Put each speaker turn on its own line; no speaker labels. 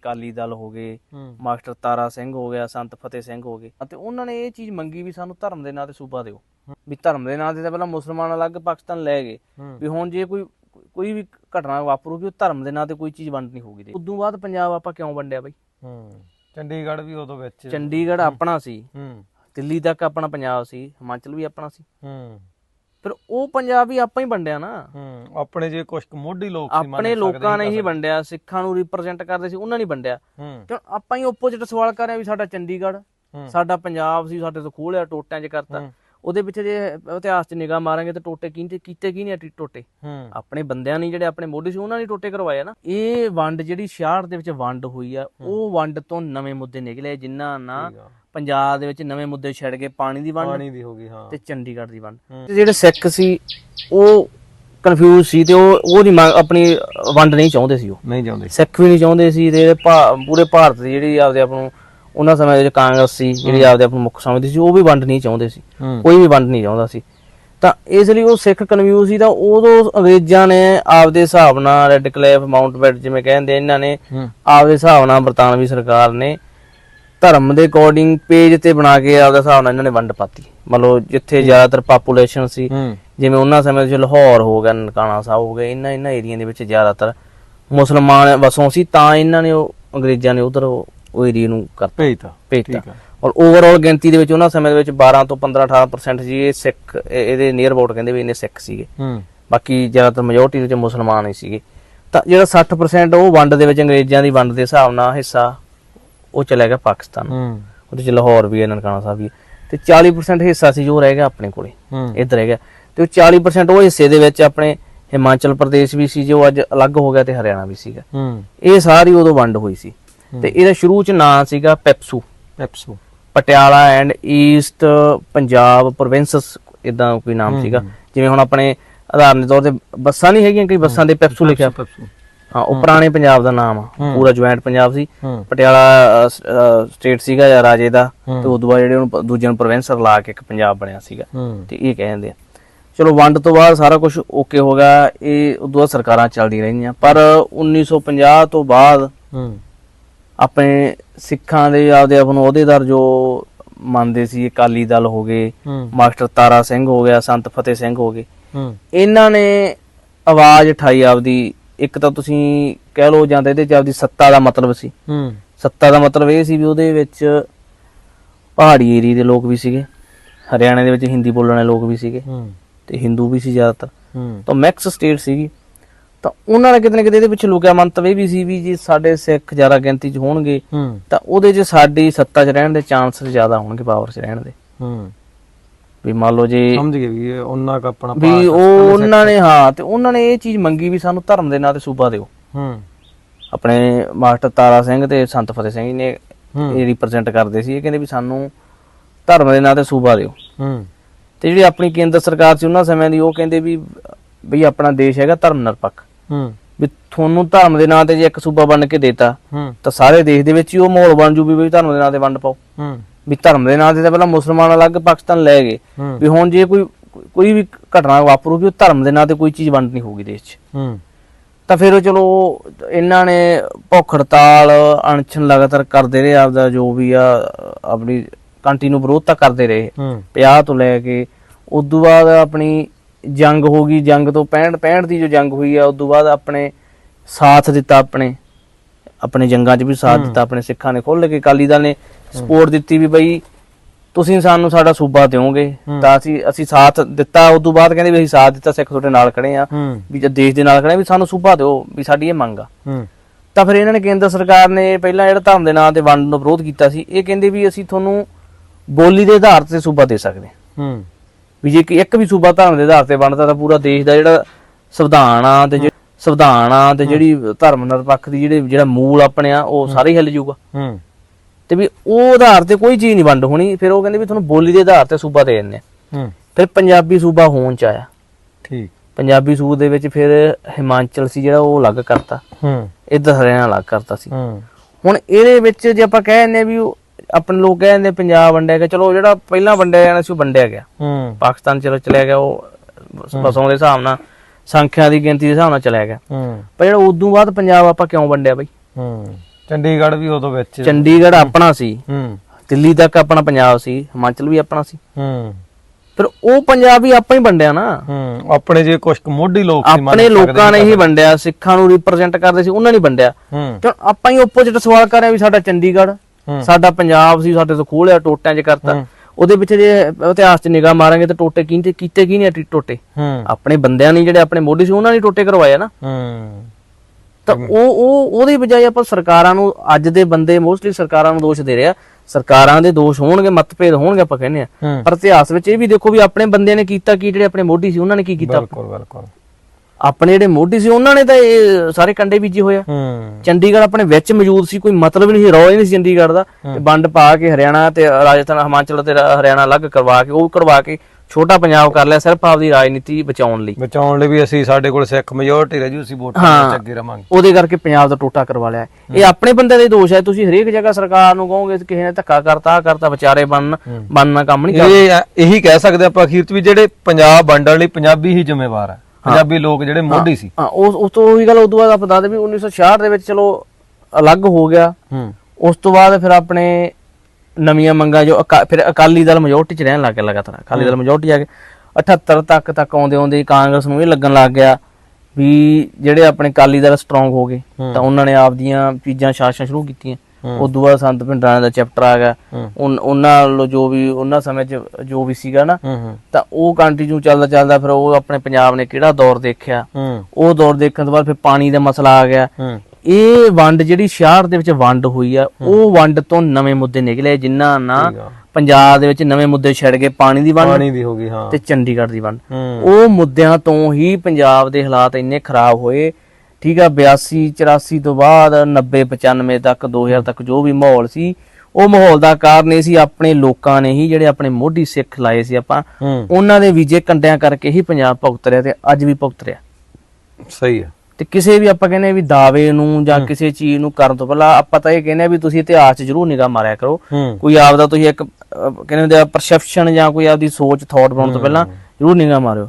ਅਕਾਲੀ ਦਲ ਹੋ ਗਏ ਮਾਸਟਰ ਤਾਰਾ ਸਿੰਘ ਹੋ ਗਿਆ ਸੰਤ ਫਤਿਹ ਸਿੰਘ ਹੋ ਗਏ। ਅਤੇ ਉਹਨਾਂ ਨੇ ਇਹ ਚੀਜ਼ ਮੰਗੀ ਵੀ ਸਾਨੂੰ ਧਰਮ ਦੇ ਨਾਂ ਤੇ ਸੂਬਾ ਦਿਓ। ਵੀ ਧਰਮ ਦੇ ਨਾਂ ਤੇ ਤਾਂ ਪਹਿਲਾਂ ਮੁਸਲਮਾਨ ਅਲੱਗ ਪਾਕਿਸਤਾਨ ਲੈ ਗਏ। ਵੀ ਹੁਣ ਜੇ ਕੋਈ ਕੋਈ ਵੀ ਘਟਨਾ ਵਾਪਰੂ ਵੀ ਉਹ ਧਰਮ ਦੇ ਨਾਂ ਤੇ ਕੋਈ ਚੀਜ਼ ਵੰਡ ਨਹੀਂ ਹੋਊਗੀ ਦੇ ਉਦੋਂ ਬਾਅਦ ਪੰਜਾਬ ਆਪਾਂ ਕਿਉਂ ਵੰਡਿਆ ਬਈ?
ਹੂੰ। ਚੰਡੀਗੜ੍ਹ ਵੀ ਉਦੋਂ ਵਿੱਚ।
ਚੰਡੀਗੜ੍ਹ ਆਪਣਾ ਸੀ।
ਹੂੰ।
ਦਿੱਲੀ ਤੱਕ ਆਪਣਾ ਪੰਜਾਬ ਸੀ ਹਿਮਾਚਲ ਵੀ ਆਪਣਾ ਸੀ।
ਹੂੰ।
ਫਿਰ ਉਹ ਪੰਜਾਬ ਵੀ ਆਪਾਂ ਹੀ ਵੰਡਿਆ ਨਾ
ਹੂੰ ਆਪਣੇ ਜੇ ਕੁਝ ਮੋਢੀ ਲੋਕ ਸੀ
ਆਪਣੇ ਲੋਕਾਂ ਨੇ ਹੀ। ਵੰਡਿਆ ਸਿੱਖਾਂ ਨੂੰ ਰਿਪਰੈਜ਼ੈਂਟ ਕਰਦੇ ਸੀ ਉਹਨਾਂ ਨੇ ਵੰਡਿਆ
ਹੂੰ
ਕਿਉਂ ਆਪਾਂ ਹੀ ਆਪੋਜ਼ਿਟ ਸਵਾਲ ਕਰ ਰਹੇ ਹਾਂ ਵੀ ਸਾਡਾ ਚੰਡੀਗੜ੍ਹ
ਹੂੰ।
ਸਾਡਾ ਪੰਜਾਬ ਸੀ ਸਾਡੇ ਤੋਂ ਖੋਲਿਆ ਟੋਟਿਆਂ 'ਚ ਕਰਤਾ
ਹੂੰ।
ਉਹਦੇ ਵਿੱਚ ਜੇ ਇਤਿਹਾਸ 'ਚ ਨਿਗਾਹ ਮਾਰਾਂਗੇ ਤਾਂ ਟੋਟੇ ਕੀਤੇ ਕੀਤੇ ਕੀ ਨਹੀਂ ਟੋਟੇ?
ਹੂੰ।
ਆਪਣੇ ਬੰਦਿਆਂ ਨੇ ਜਿਹੜੇ ਆਪਣੇ ਮੋਢੀ ਸੀ ਉਹਨਾਂ ਨੇ ਟੋਟੇ ਕਰਵਾਏ ਨਾ। ਇਹ ਵੰਡ ਜਿਹੜੀ 66 ਦੇ ਵਿੱਚ ਵੰਡ ਹੋਈ ਆ ਉਹ ਵੰਡ ਤੋਂ ਨਵੇਂ ਮੁੱਦੇ ਨਿਕਲੇ ਜਿਨ੍ਹਾਂ ਨਾ
ਠੀਕ ਆ।
ਪੰਜਾਬ ਦੇ ਵਿੱਚ ਨਵੇਂ ਮੁੱਦੇ ਛਿੜ ਗਏ ਪਾਣੀ ਦੀ ਵੰਡ
ਪਾਣੀ ਦੀ ਹੋ ਗਈ ਹਾਂ।
ਤੇ ਚੰਡੀਗੜ੍ਹ ਦੀ ਵੰਡ। ਤੇ ਜਿਹੜੇ ਸਿੱਖ ਸੀ ਉਹ ਕਨਫਿਊਜ਼ ਸੀ ਤੇ ਉਹ ਉਹ ਨਹੀਂ ਆਪਣੀ ਵੰਡ ਨਹੀਂ ਚਾਹੁੰਦੇ ਸੀ ਉਹ।
ਨਹੀਂ ਜਾਂਦੇ
ਸਿੱਖ ਵੀ ਨਹੀਂ ਚਾਹੁੰਦੇ ਸੀ ਤੇ ਪੂਰੇ ਭਾਰਤ ਦੀ ਜਿਹੜੀ ਆਪਦੇ ਆਪ ਨੂੰ ਉਹਨਾਂ ਸਮੇਂ ਦੇ ਵਿੱਚ ਕਾਂਗਰਸ ਸੀ ਜਿਹੜੀ ਆਪਦੇ ਆਪ ਨੂੰ ਮੁੱਖ ਸਮਝਦੀ ਸੀ ਉਹ ਵੀ ਵੰਡ ਨਹੀਂ ਚਾਹੁੰਦੇ ਸੀ। ਕੋਈ ਵੀ ਵੰਡ ਨਹੀਂ ਚਾਹੁੰਦਾ ਸੀ। ਤਾਂ ਇਸ ਲਈ ਉਹ ਸਿੱਖ ਕਨਫਿਊਜ਼ ਸੀ ਤਾਂ ਉਦੋਂ ਅੰਗਰੇਜ਼ਾਂ ਨੇ ਆਪਦੇ ਹਿਸਾਬ ਨਾਲ ਰੈੱਡ ਕਲੇਫ ਮਾਊਂਟਬੈਟ ਜਿਵੇਂ ਕਹਿੰਦੇ ਇਹਨਾਂ ਨੇ ਆਪਦੇ ਹਿਸਾਬ ਨਾਲ ਬਰਤਾਨਵੀ ਸਰਕਾਰ ਨੇ ਧਰਮ ਦੇ ਅਕੋਰਡਿੰਗ ਪੇਜ ਤੇ ਬਣਾ ਕੇ ਆਪਦੇ ਹਿਸਾਬ ਨਾਲ ਇਹਨਾਂ ਨੇ ਵੰਡ ਪਾਤੀ। ਮਤਲਬ ਜਿੱਥੇ ਜ਼ਿਆਦਾਤਰ ਪਾਪੂਲੇਸ਼ਨ ਸੀ ਜਿਵੇਂ ਉਹਨਾਂ ਸਮੇਂ ਵਿੱਚ ਲਾਹੌਰ ਹੋ ਗਿਆ ਨਨਕਾਣਾ ਸਾਹਿਬ ਹੋ ਗਿਆ ਇਹਨਾਂ ਇਹਨਾਂ ਏਰੀਆ ਦੇ ਵਿੱਚ ਜ਼ਿਆਦਾਤਰ ਮੁਸਲਮਾਨ ਵਸੋਂ ਸੀ ਤਾਂ ਇਹਨਾਂ ਨੇ ਉਹ ਅੰਗਰੇਜ਼ਾਂ ਨੇ ਉਧਰ ਉਹ ਏਰੀਆ ਨੂੰ ਕਰਤਾ।
ਭੇਜਤਾ।
ਭੇਜਤਾ।
ਠੀਕ ਆ।
ਔਰ ਓਵਰਆਲ ਗਿਣਤੀ ਦੇ ਵਿੱਚ ਉਹਨਾਂ ਸਮੇਂ ਦੇ ਵਿੱਚ 12 ਤੋਂ 15 18% ਸੀ ਇਹ ਸਿੱਖ ਇਹ- ਇਹਦੇ ਨੀਅਰ ਅਬਾਊਟ ਕਹਿੰਦੇ ਵੀ ਇਹਨੇ ਸਿੱਖ ਸੀਗੇ।
ਹੂੰ।
ਬਾਕੀ ਜ਼ਿਆਦਾਤਰ ਮੈਜੋਰਟੀ ਦੇ ਵਿੱਚ ਮੁਸਲਮਾਨ ਹੀ ਸੀਗੇ। ਤਾਂ ਜਿਹੜਾ 60% ਉਹ ਵੰਡ ਦੇ ਵਿੱਚ ਅੰਗਰੇਜ਼ਾਂ ਦੀ ਵੰਡ ਦੇ ਹਿਸਾਬ ਨਾਲ ਹਿੱਸਾ ਉਹ ਚਲਾ ਗਿਆ ਪਾਕਿਸਤਾਨ।
ਹੂੰ।
ਉਹਦੇ ਚ ਲਾਹੌਰ ਵੀ ਹੈ ਨਨਕਾਣਾ ਸਾਹਿਬ ਵੀ। ਤੇ 40% ਹਿੱਸਾ ਸੀ ਜੋ ਰਹਿ ਗਿਆ ਆਪਣੇ ਕੋਲੇ।
ਹੂੰ।
ਇੱਧਰ ਰਹਿ ਗਿਆ। ਤੇ ਉਹ 40% ਉਹ ਹਿੱਸੇ ਦੇ ਵਿੱਚ ਆਪਣੇ ਹਿਮਾਚਲ ਪ੍ਰਦੇਸ਼ ਵੀ ਸੀ ਜੋ ਅੱਜ ਅਲੱਗ ਹੋ ਗਿਆ ਤੇ ਹਰਿਆਣਾ ਵੀ ਸੀਗਾ।
ਹੂੰ।
ਇਹ ਸਾਰੀ ਉਦੋਂ ਵੰਡ ਹੋਈ ਸੀ। ਤੇ ਇਹਦਾ ਸ਼ੁਰੂ ਚ ਨਾਂ ਸੀਗਾ PEPSU.
PEPSU.
Patiala and East Punjab provinces ਇਦਾਂ ਕੋਈ ਨਾਮ ਸੀਗਾ। ਜਿਵੇਂ ਹੁਣ ਆਪਣੇ ਆਧਾਰਨ ਦੇ ਤੌਰ ਤੇ ਬੱਸਾਂ ਨਹੀਂ ਹੈਗੀਆਂ ਕਈ ਬੱਸਾਂ ਦੇ ਪੈਪਸੂ ਲਿਖਿਆ।
ਪੈਪਸੂ
ਹਾਂ ਉਹ ਪੁਰਾਣੇ ਪੰਜਾਬ ਦਾ ਨਾਮ ਆ। ਪੂਰਾ ਜੁਆਇੰਟ ਪੰਜਾਬ ਸੀ। ਪਟਿਆਲਾ ਸਟੇਟ ਸੀਗਾ ਜਾਂ ਰਾਜੇ ਦਾ। ਤੇ ਉਦੋਂ ਬਾਅਦ ਜਿਹੜੇ ਉਹਨੂੰ ਦੂਜੇ ਨੂੰ ਪ੍ਰੋਵਿੰਸ ਲਾ ਕੇ ਇੱਕ ਪੰਜਾਬ ਬਣਿਆ ਸੀਗਾ। ਤੇ ਇਹ ਕਹਿੰਦੇ ਆ। ਚਲੋ ਵੰਡ ਤੋਂ ਬਾਅਦ ਸਾਰਾ ਕੁਝ ਓਕੇ ਹੋ ਗਿਆ। ਇਹ ਉਦੋਂ ਸਰਕਾਰਾਂ ਚੱਲਦੀਆਂ ਰਹੀਆਂ। ਪਰ 1950 ਤੋਂ ਬਾਅਦ ਆਪਣੇ ਸਿੱਖਾਂ ਦੇ ਆਪਦੇ ਆਪ ਨੂੰ ਅਹੁਦੇਦਾਰ ਜੋ ਮੰਨਦੇ ਸੀ ਅਕਾਲੀ ਦਲ ਹੋ ਗਏ ਮਾਸਟਰ ਤਾਰਾ ਸਿੰਘ ਹੋ ਗਿਆ ਸੰਤ ਫਤਿਹ ਸਿੰਘ ਹੋ ਗਏ। ਇਹਨਾਂ ਨੇ ਆਵਾਜ਼ ਉਠਾਈ ਆਪਦੀ ਇੱਕ ਤਾਂ ਤੁਸੀਂ ਕਹਿ ਲਓ ਜਾਂ ਤਾਂ ਇਹਦੇ ਚ ਆਪਦੀ ਸੱਤਾ ਦਾ ਮਤਲਬ ਸੀ। ਸੱਤਾ ਦਾ ਮਤਲਬ ਇਹ ਸੀ ਵੀ ਉਹਦੇ ਵਿੱਚ ਪਹਾੜੀ ਏਰੀਏ ਦੇ ਲੋਕ ਵੀ ਸੀਗੇ ਹਰਿਆਣੇ ਦੇ ਵਿੱਚ ਹਿੰਦੀ ਬੋਲਣ ਵਾਲੇ ਲੋਕ ਵੀ ਸੀਗੇ ਤੇ ਹਿੰਦੂ ਵੀ ਸੀ ਜ਼ਿਆਦਾਤਰ। ਤਾਂ ਮੈਕਸ ਸਟੇਟ ਸੀਗੀ। ਤਾਂ ਉਹਨਾਂ ਨੇ ਕਿਤੇ ਨਾ ਕਿਤੇ ਇਹਦੇ ਵਿੱਚ ਲੁਕਿਆ ਮੰਤਵ ਇਹ ਵੀ ਸੀ ਵੀ ਜੇ ਸਾਡੇ ਸਿੱਖ ਜ਼ਿਆਦਾ ਗਿਣਤੀ 'ਚ ਹੋਣਗੇ।
ਹੂੰ।
ਤਾਂ ਉਹਦੇ 'ਚ ਸਾਡੀ ਸੱਤਾ 'ਚ ਰਹਿਣ ਦੇ ਚਾਂਸਸ ਜ਼ਿਆਦਾ ਹੋਣਗੇ ਪਾਵਰ 'ਚ ਰਹਿਣ ਦੇ।
ਹੂੰ।
ਵੀ ਮੰਨ ਲਓ ਜੇ
ਸਮਝ ਗਏ ਵੀ ਇਹ ਉਹਨਾਂ ਕ ਆਪਣਾ
ਵੀ ਉਹ ਉਹਨਾਂ ਨੇ ਹਾਂ ਤੇ ਉਹਨਾਂ ਨੇ ਇਹ ਚੀਜ਼ ਮੰਗੀ ਵੀ ਸਾਨੂੰ ਧਰਮ ਦੇ ਨਾਂ ਤੇ ਸੂਬਾ ਦਿਓ।
ਹੂੰ।
ਆਪਣੇ ਮਾਸਟਰ ਤਾਰਾ ਸਿੰਘ ਤੇ ਸੰਤ ਫਤਿਹ ਸਿੰਘ ਜੀ ਨੇ
ਹੂੰ।
ਇਹ ਰਿਪਰੈਜ਼ੈਂਟ ਕਰਦੇ ਸੀ ਇਹ ਕਹਿੰਦੇ ਵੀ ਸਾਨੂੰ ਧਰਮ ਦੇ ਨਾਂ ਤੇ ਸੂਬਾ ਦਿਓ।
ਹੂੰ।
ਤੇ ਜਿਹੜੀ ਆਪਣੀ ਕੇਂਦਰ ਸਰਕਾਰ ਸੀ ਉਹਨਾਂ ਸਮਿਆਂ ਦੀ ਉਹ ਕਹਿੰਦੇ ਵੀ ਵੀ ਆਪਣਾ ਦੇਸ਼ ਹੈਗਾ ਧਰਮ ਨਿਰਪੱਖ।
ਹੂੰ।
ਵੀ ਤੁਹਾਨੂੰ ਧਰਮ ਦੇ ਨਾਂ ਤੇ ਜੇ ਇੱਕ ਸੂਬਾ ਬਣ ਕੇ ਦੇਤਾ
ਹੂੰ।
ਤਾਂ ਸਾਰੇ ਦੇਸ਼ ਦੇ ਵਿੱਚ ਹੀ ਉਹ ਮਾਹੌਲ ਬਣ ਜੂ ਵੀ ਵੀ ਧਰਮ ਦੇ ਨਾਂ ਤੇ ਵੰਡ ਪਾਓ।
ਹੂੰ।
ਵੀ ਧਰਮ ਦੇ ਨਾਂ ਤੇ ਤਾਂ ਪਹਿਲਾਂ ਮੁਸਲਮਾਨ ਅਲੱਗ ਪਾਕਿਸਤਾਨ ਲੈ ਗਏ। ਵੀ ਹੁਣ ਜੇ ਕੋਈ ਕੋਈ ਵੀ ਘਟਨਾ ਵਾਪਰੂ ਵੀ ਉਹ ਧਰਮ ਦੇ ਨਾਂ ਤੇ ਕੋਈ ਚੀਜ਼ ਵੰਡ ਨਹੀਂ ਹੋਊਗੀ ਦੇਸ਼ 'ਚ।
ਹੂੰ।
ਤਾਂ ਫਿਰ ਉਹ ਚਲੋ ਇਹਨਾਂ ਨੇ ਭੁੱਖ ਹੜਤਾਲ ਅਣਛਣ ਲਗਾਤਾਰ ਕਰਦੇ ਰਹੇ ਆਪਦਾ ਜੋ ਵੀ ਆ ਆਪਣੀ ਕੰਟੀਨਿਊ ਵਿਰੋਧਤਾ ਕਰਦੇ ਰਹੇ।
ਹੂੰ।
50 ਤੋਂ ਲੈ ਕੇ ਉਦੋਂ ਬਾਅਦ ਆਪਣੀ ਜੰਗ ਹੋ ਗਈ ਜੰਗ ਤੋਂ 65 65 ਦੀ ਜੋ ਜੰਗ ਹੋਈ ਆ ਉਦੋਂ ਬਾਅਦ ਆਪਣੇ ਸਾਥ ਦਿੱਤਾ ਆਪਣੇ ਆਪਣੇ ਜੰਗਾਂ 'ਚ ਵੀ ਸਾਥ ਦਿੱਤਾ ਆਪਣੇ ਸਿੱਖਾਂ ਨੇ ਖੁੱਲ੍ਹ ਕੇ ਅਕਾਲੀ ਦਲ ਨੇ ਸਪੋਰਟ ਦਿੱਤੀ ਵੀ ਬਈ ਤੁਸੀਂ ਸਾਨੂੰ ਸਾਡਾ ਸੂਬਾ ਦਿਓਗੇ। ਤਾਂ ਅਸੀਂ ਅਸੀਂ ਸਾਥ ਦਿੱਤਾ ਉਦੋਂ ਬਾਅਦ ਕਹਿੰਦੇ ਵੀ ਅਸੀਂ ਸਾਥ ਦਿੱਤਾ ਸਿੱਖ ਤੁਹਾਡੇ ਨਾਲ ਖੜੇ ਆ। ਵੀ ਦੇਸ਼ ਦੇ ਨਾਲ ਖੜੇ ਵੀ ਸਾਨੂੰ ਸੂਬਾ ਦਿਓ ਵੀ ਸਾਡੀ ਇਹ ਮੰਗ ਆ। ਤਾਂ ਫਿਰ ਇਹਨਾਂ ਨੇ ਕੇਂਦਰ ਸਰਕਾਰ ਨੇ ਪਹਿਲਾਂ ਜਿਹੜਾ ਧਰਮ ਦੇ ਨਾਂ ਤੇ ਵੰਡ ਨੂੰ ਵਿਰੋਧ ਕੀਤਾ ਸੀ ਇਹ ਕਹਿੰਦੇ ਵੀ ਅਸੀਂ ਤੁਹਾਨੂੰ ਬੋਲੀ ਦੇ ਆਧਾਰ ਤੇ ਸੂਬਾ ਦੇ ਸਕਦੇ ਹੂੰ। ਵੀ ਜੇ ਇੱਕ ਵੀ ਸੂਬਾ ਧਰਮ ਦੇ ਆਧਾਰ ਤੇ ਬਣਦਾ ਤਾਂ ਪੂਰਾ ਦੇਸ਼ ਦਾ ਜਿਹੜਾ ਸੰਵਿਧਾਨ ਆ ਤੇ ਜਿਹੜੀ ਸੰਵਿਧਾਨ ਆ ਤੇ ਜਿਹੜੀ ਧਰਮ ਨਿਰਪੱਖ ਦੀ ਜਿਹੜੇ ਜਿਹੜਾ ਮੂਲ ਆਪਣੇ ਆ ਉਹ ਸਾਰੇ ਹਿੱਲ ਜਾਊਗਾ
ਹੂੰ।
ਤੇ ਵੀ ਉਹ ਆਧਾਰ ਤੇ ਕੋਈ ਚੀਜ਼ ਨਹੀਂ ਵੰਡ ਹੋਣੀ ਫਿਰ ਉਹ ਕਹਿੰਦੇ ਵੀ ਤੁਹਾਨੂੰ ਬੋਲੀ ਦੇ ਆਧਾਰ ਤੇ ਸੂਬਾ ਦੇ ਦਿੰਦੇ ਆ।
ਹੂੰ।
ਫਿਰ ਪੰਜਾਬੀ ਸੂਬਾ ਹੋਣ ਚ ਆਇਆ।
ਠੀਕ।
ਪੰਜਾਬੀ ਸੂਬੇ ਦੇ ਵਿੱਚ ਫਿਰ ਹਿਮਾਚਲ ਸੀ ਜਿਹੜਾ ਉਹ ਅਲੱਗ ਕਰਤਾ।
ਹੂੰ।
ਇੱਧਰ ਹਰਿਆਣਾ ਅਲੱਗ ਕਰਤਾ ਸੀ।
ਹੂੰ।
ਹੁਣ ਇਹਦੇ ਵਿੱਚ ਜੇ ਆਪਾਂ ਕਹਿ ਦਿੰਦੇ ਆ ਵੀ ਆਪਣੇ ਲੋਕ ਕਹਿ ਦਿੰਦੇ ਪੰਜਾਬ ਵੰਡਿਆ ਗਿਆ। ਚਲੋ ਜਿਹੜਾ ਪਹਿਲਾਂ ਵੰਡਿਆ ਜਾਣਾ ਸੀ ਉਹ ਵੰਡਿਆ ਗਿਆ।
ਹੂੰ।
ਪਾਕਿਸਤਾਨ ਚਲੋ ਚਲਿਆ ਗਿਆ ਉਹ ਬਸੋਂ ਦੇ ਹਿਸਾਬ ਨਾਲ ਸੰਖਿਆ ਦੀ ਗਿਣਤੀ ਦੇ ਹਿਸਾਬ ਨਾਲ ਚਲਿਆ ਗਿਆ।
ਹੂੰ।
ਪਰ ਜਿਹੜਾ ਉਦੋਂ ਬਾਅਦ ਪੰਜਾਬ ਆਪਾਂ ਕਿਉਂ ਵੰਡਿਆ ਬਈ?
ਹੂੰ। ਚੰਡੀਗੜ੍ਹ ਵੀ ਉਦੋਂ ਵਿੱਚ
ਚੰਡੀਗੜ੍ਹ ਆਪਣਾ ਸੀ।
ਹੂੰ।
ਦਿੱਲੀ ਤੱਕ ਆਪਣਾ ਪੰਜਾਬ ਸੀ ਹਿਮਾਚਲ ਵੀ ਆਪਣਾ ਸੀ।
ਹੂੰ।
ਫਿਰ ਉਹ ਪੰਜਾਬ ਵੀ ਆਪਾਂ ਹੀ ਵੰਡਿਆ ਨਾ।
ਹੂੰ। ਆਪਣੇ ਜੇ ਕੁਝ ਮੋਢੀ ਲੋਕ ਸੀ
ਆਪਣੇ ਲੋਕਾਂ ਨੇ ਹੀ ਵੰਡਿਆ ਸਿੱਖਾਂ ਨੂੰ ਰਿਪਰੈਜ਼ੈਂਟ ਕਰਦੇ ਸੀ ਉਹਨਾਂ ਨੇ ਵੰਡਿਆ।
ਹੂੰ।
ਕਿਉਂ? ਆਪਾਂ ਹੀ ਆਪੋਜ਼ਿਟ ਸਵਾਲ ਕਰ ਰਹੇ ਵੀ ਸਾਡਾ ਚੰਡੀਗੜ੍ਹ। ਸਾਡਾ ਪੰਜਾਬ ਸੀ ਸਾਡੇ ਤੋਂ ਖੋਲਿਆ ਟੋਟਿਆਂ 'ਚ ਕਰਤਾ। ਉਹਦੇ ਵਿੱਚ ਜੇ ਇਤਿਹਾਸ 'ਚ ਨਿਗਾਹ ਮਾਰਾਂਗੇ ਤਾਂ ਟੋਟੇ ਕੀਤੇ ਕੀਤੇ ਕੀ ਨਹੀਂ ਟੋਟੇ? ਆਪਣੇ ਬੰਦਿਆਂ ਨੇ ਜਿਹੜੇ ਆਪਣੇ ਮੋਢੀ ਸੀ ਉਹਨਾਂ ਨੇ ਟੋਟੇ ਕਰਵਾਏ ਨਾ। ਤਾਂ ਉਹ ਉਹ ਉਹਦੀ ਬਜਾਏ ਆਪਾਂ ਸਰਕਾਰਾਂ ਨੂੰ ਅੱਜ ਦੇ ਬੰਦੇ ਮੋਸਟਲੀ ਸਰਕਾਰਾਂ ਨੂੰ ਦੋਸ਼ ਦੇ ਰਿਹਾ ਸਰਕਾਰਾਂ ਦੇ ਦੋਸ਼ ਹੋਣਗੇ ਮਤਭੇਦ ਹੋਣਗੇ ਆਪਾਂ ਕਹਿੰਦੇ ਆ। ਪਰ ਇਤਿਹਾਸ ਵਿੱਚ ਇਹ ਵੀ ਦੇਖੋ ਵੀ ਆਪਣੇ ਬੰਦਿਆਂ ਨੇ ਕੀਤਾ ਕੀ ਜਿਹੜੇ ਆਪਣੇ ਮੋਢੀ ਸੀ ਉਹਨਾਂ ਨੇ ਕੀ ਕੀਤਾ?
ਬਿਲਕੁਲ ਬਿਲਕੁਲ।
ਆਪਣੇ ਜਿਹੜੇ ਮੋਢੀ ਸੀ ਉਹਨਾਂ ਨੇ ਤਾਂ ਇਹ ਸਾਰੇ ਕੰਡੇ ਬੀਜੇ ਹੋਏ ਆ।
ਹੂੰ।
ਚੰਡੀਗੜ੍ਹ ਆਪਣੇ ਵਿੱਚ ਮੌਜੂਦ ਸੀ ਕੋਈ ਮਤਲਬ ਨਹੀਂ ਸੀ ਰੌਲਾ ਹੀ ਨਹੀਂ ਸੀ ਚੰਡੀਗੜ੍ਹ ਦਾ। ਤੇ ਵੰਡ ਪਾ ਕੇ ਹਰਿਆਣਾ ਤੇ ਰਾਜਸਥਾਨ ਹਿਮਾਚਲ ਤੇ ਹਰਿਆਣਾ ਅਲੱਗ ਕਰਵਾ ਕੇ ਉਹ ਕਰਵਾ ਕੇ ਛੋਟਾ ਪੰਜਾਬ ਕਰ ਲਿਆ ਸਿਰਫ ਆਪਦੀ ਰਾਜਨੀਤੀ ਬਚਾਉਣ ਲਈ।
ਬਚਾਉਣ ਲਈ ਵੀ ਅਸੀਂ ਸਾਡੇ ਕੋਲ ਸਿੱਖ ਮੈਜੋਰਟੀ ਰਹਿ ਜੂ ਅਸੀਂ ਵੋਟਾਂ ਵਿੱਚ ਅੱਗੇ ਰਵਾਂਗੇ।
ਉਹਦੇ ਕਰਕੇ ਪੰਜਾਬ ਦਾ ਟੋਟਾ ਕਰਵਾ ਲਿਆ। ਇਹ ਆਪਣੇ ਬੰਦੇ ਦਾ ਦੋਸ਼ ਹੈ ਤੁਸੀਂ ਹਰੇਕ ਜਗ੍ਹਾ ਸਰਕਾਰ ਨੂੰ ਕਹੋਗੇ ਕਿਸੇ ਨੇ ਧੱਕਾ ਕਰਤਾ ਕਰਤਾ ਵਿਚਾਰੇ ਬਣਨ ਬਣਨਾ ਕੰਮ ਨਹੀਂ ਕਰ
ਇਹ ਇਹੀ ਕਹਿ ਸਕਦੇ ਆਪਾਂ ਅਖੀਰ ਵੀ ਜਿਹੜੇ ਪੰਜਾਬ ਵੰਡਣ ਲਈ ਪੰਜਾਬੀ ਹੀ ਜ਼ਿੰਮੇਵਾਰ ਹੈ ਪੰਜਾਬੀ ਲੋਕ ਜਿਹੜੇ ਮੋਢੀ ਸੀ।
ਹਾਂ ਉਸ ਉਸ ਤੋਂ ਉਹੀ ਗੱਲ ਉਸ ਤੋਂ ਬਾਅਦ ਆਪਾਂ ਦੱਸਦੇ ਵੀ 1966 ਦੇ ਵਿੱਚ ਚਲੋ ਅਲੱਗ ਹੋ ਗਿਆ।
ਹੂੰ।
ਉਸ ਤੋਂ ਬਾਅਦ ਫਿਰ ਆਪਣੇ ਨਵੀਆਂ ਮੰਗਾਂ ਜੋ ਫਿਰ ਅਕਾਲੀ ਦਲ ਮੈਜੋਰਟੀ ਚ ਰਹਿਣ ਲੱਗ ਗਿਆ ਲਗਾਤਾਰ। ਅਕਾਲੀ ਦਲ ਮੈਜੋਰਟੀ ਆ ਕੇ 78 ਤੱਕ ਤੱਕ ਆਉਂਦੇ ਆਉਂਦੇ ਕਾਂਗਰਸ ਨੂੰ ਇਹ ਲੱਗਣ ਲੱਗ ਗਿਆ ਵੀ ਜਿਹੜੇ ਆਪਣੇ ਅਕਾਲੀ ਦਲ ਸਟਰੋਂਗ ਹੋ ਗਏ ਤਾਂ ਉਹਨਾਂ ਨੇ ਆਪਦੀਆਂ ਚੀਜ਼ਾਂ ਸ਼ਾਸਨ ਸ਼ੁਰੂ ਕੀਤੀਆਂ। ਤੋਂ ਬਾਅਦ ਸੰਤ ਭਿੰਡਰਾਂ ਦਾ ਚੈਪਟਰ ਆ ਗਿਆ। ਉਹਨਾਂ ਵੱਲੋਂ ਜੋ ਵੀ ਉਹਨਾਂ ਸਮੇਂ 'ਚ ਜੋ ਵੀ ਸੀਗਾ ਨਾ ਤਾਂ ਉਹ ਕੰਟੀਨਿਊ ਚੱਲਦਾ ਚੱਲਦਾ ਫਿਰ ਉਹ ਆਪਣੇ ਪੰਜਾਬ ਨੇ ਕਿਹੜਾ ਦੌਰ ਦੇਖਿਆ? ਉਹ ਦੌਰ ਦੇਖਣ ਤੋਂ ਬਾਅਦ ਫਿਰ ਪਾਣੀ ਦਾ ਮਸਲਾ ਆ ਗਿਆ। ਇਹ ਵੰਡ ਜਿਹੜੀ ਸ਼ਹਿਰ ਦੇ ਵਿੱਚ ਵੰਡ ਹੋਈ ਆ ਉਹ ਵੰਡ ਤੋਂ ਨਵੇਂ ਮੁੱਦੇ ਨਿਕਲੇ ਜਿਨ੍ਹਾਂ ਨਾਲ। ਪੰਜਾਬ ਦੇ ਵਿੱਚ ਨਵੇਂ ਮੁੱਦੇ ਛਿੜ ਗਏ ਪਾਣੀ ਦੀ ਵੰਡ
ਪਾਣੀ ਦੀ ਹੋ ਗਈ ਹਾਂ।
ਤੇ ਚੰਡੀਗੜ੍ਹ ਦੀ ਵੰਡ। ਉਹ ਮੁੱਦਿਆਂ ਤੋਂ ਹੀ ਪੰਜਾਬ ਦੇ ਹਾਲਾਤ ਇੰਨੇ ਖਰਾਬ ਹੋਏ ਠੀਕ ਆ 82 84 ਤੋਂ ਬਾਅਦ 90 95 ਤੱਕ 2000 ਤੱਕ ਜੋ ਵੀ ਮਾਹੌਲ ਸੀ ਉਹ ਮਾਹੌਲ ਦਾ ਕਾਰਨ ਇਹ ਸੀ ਆਪਣੇ ਲੋਕਾਂ ਨੇ ਹੀ ਜਿਹੜੇ ਆਪਣੇ ਮੋਢੀ ਸਿੱਖ ਲਾਏ ਸੀ ਆਪਾਂ ਉਹਨਾਂ ਦੇ ਵੀਜੇ ਕੰਡਿਆਂ ਕਰਕੇ ਹੀ ਪੰਜਾਬ ਭੁਗਤ ਰਿਹਾ ਤੇ ਅੱਜ ਵੀ ਭੁਗਤ ਰਿਹਾ।
ਸਹੀ ਹੈ
ਤੇ ਕਿਸੇ ਵੀ ਆਪਾਂ ਕਹਿੰਦੇ ਵੀ ਦਾਅਵੇ ਨੂੰ ਜਾਂ ਕਿਸੇ ਚੀਜ਼ ਨੂੰ ਕਰਨ ਤੋਂ ਪਹਿਲਾਂ ਆਪਾਂ ਤਾਂ ਇਹ ਕਹਿੰਦੇ ਆ ਵੀ ਤੁਸੀਂ ਇਤਿਹਾਸ 'ਚ ਜ਼ਰੂਰ ਨਿਗਾਹ ਮਾਰਿਆ ਕਰੋ। ਕੋਈ ਆਪਦਾ ਤੁਸੀਂ ਇੱਕ ਕਹਿੰਦੇ ਹੁੰਦੇ ਆ ਪਰਸੈਪਸ਼ਨ ਜਾਂ ਕੋਈ ਆਪਦੀ ਸੋਚ ਥਾਟ ਬਣਾਉਣ ਤੋਂ ਪਹਿਲਾਂ ਜ਼ਰੂਰ ਨਿਗਾਹ ਮਾਰਿਓ।